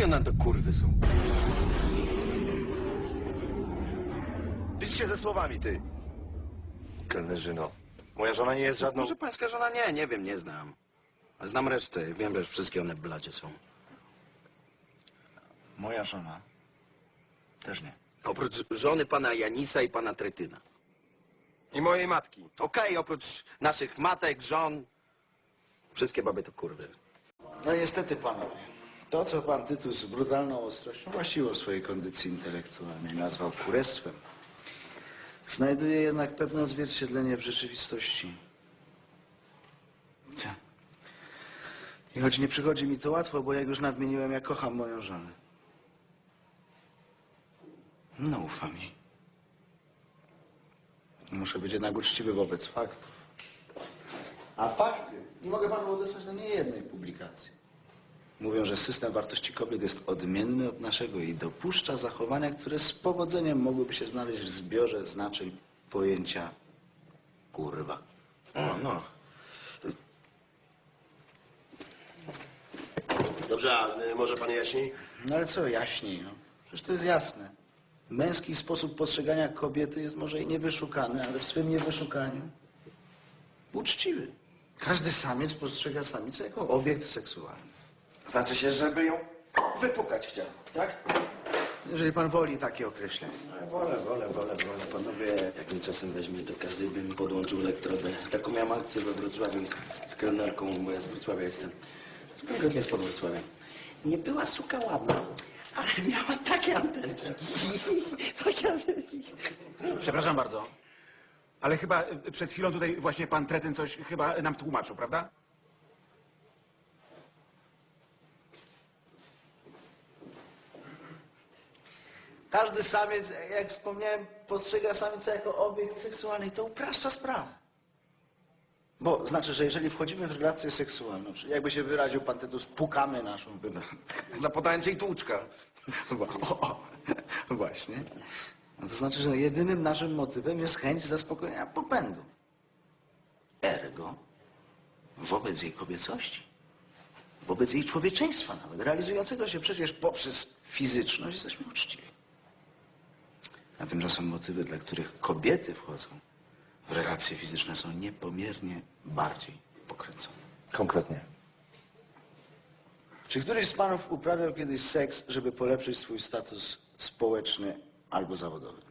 Jakie one to kurwy są? Licz się ze słowami, ty. Kelnerzyno. Moja żona nie jest żadną... Może pańska żona nie, nie wiem, nie znam. Ale znam resztę, wiem, że wszystkie one blacie są. Moja żona też nie. Oprócz żony pana Janisa i pana Tretyna. I mojej matki. Okej, oprócz naszych matek, żon, wszystkie baby to kurwy. No niestety, panowie. To, co pan Tytus z brutalną ostrością właściwą swojej kondycji intelektualnej nazwał kurestwem, znajduje jednak pewne odzwierciedlenie w rzeczywistości. I choć nie przychodzi mi to łatwo, bo jak już nadmieniłem, ja kocham moją żonę. No, ufam jej. Muszę być jednak uczciwy wobec faktów. A fakty nie mogę panu odesłać do niejednej publikacji. Mówią, że system wartości kobiet jest odmienny od naszego i dopuszcza zachowania, które z powodzeniem mogłyby się znaleźć w zbiorze znaczeń pojęcia kurwa. O, no. Dobrze, a y, może pan jaśniej? No ale co jaśniej, no? Przecież to jest jasne. Męski sposób postrzegania kobiety jest może i niewyszukany, ale w swym niewyszukaniu uczciwy. Każdy samiec postrzega samicę jako obiekt seksualny. Znaczy się, żeby ją wypukać chciał, tak? Jeżeli pan woli takie określenie. Wolę, wolę, wolę, wolę. Panowie, jak mi czasem weźmie, to każdy bym podłączył elektrodę. Taką miałem akcję we Wrocławiu z kelnerką, bo ja z Wrocławia jestem. Z konkretnie spod Wrocławia. Nie była suka ładna, ale miała takie antenki. takie antenki. Przepraszam bardzo. Ale chyba y, przed chwilą tutaj właśnie pan Tretyn coś chyba nam tłumaczył, prawda? Każdy samiec, jak wspomniałem, postrzega samicę jako obiekt seksualny i to upraszcza sprawę. Bo znaczy, że jeżeli wchodzimy w relację seksualną, czyli jakby się wyraził pan Tytus, pukamy naszą wybrankę. Zapodając jej tłuczka. O, o, właśnie. No to znaczy, że jedynym naszym motywem jest chęć zaspokojenia popędu. Ergo, wobec jej kobiecości, wobec jej człowieczeństwa nawet, realizującego się przecież poprzez fizyczność, jesteśmy uczciwi. A tymczasem motywy, dla których kobiety wchodzą w relacje fizyczne są niepomiernie bardziej pokręcone. Konkretnie. Czy któryś z panów uprawiał kiedyś seks, żeby polepszyć swój status społeczny albo zawodowy?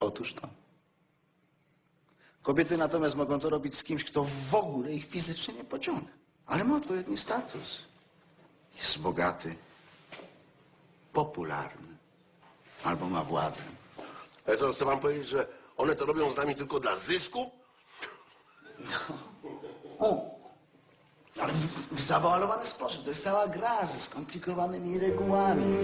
Otóż to. Kobiety natomiast mogą to robić z kimś, kto w ogóle ich fizycznie nie pociąga. Ale ma odpowiedni status. Jest bogaty, popularny, albo ma władzę. Ale co, chcę wam powiedzieć, że one to robią z nami tylko dla zysku? O! Ale w, w zawalowany sposób. To jest cała gra ze skomplikowanymi regułami.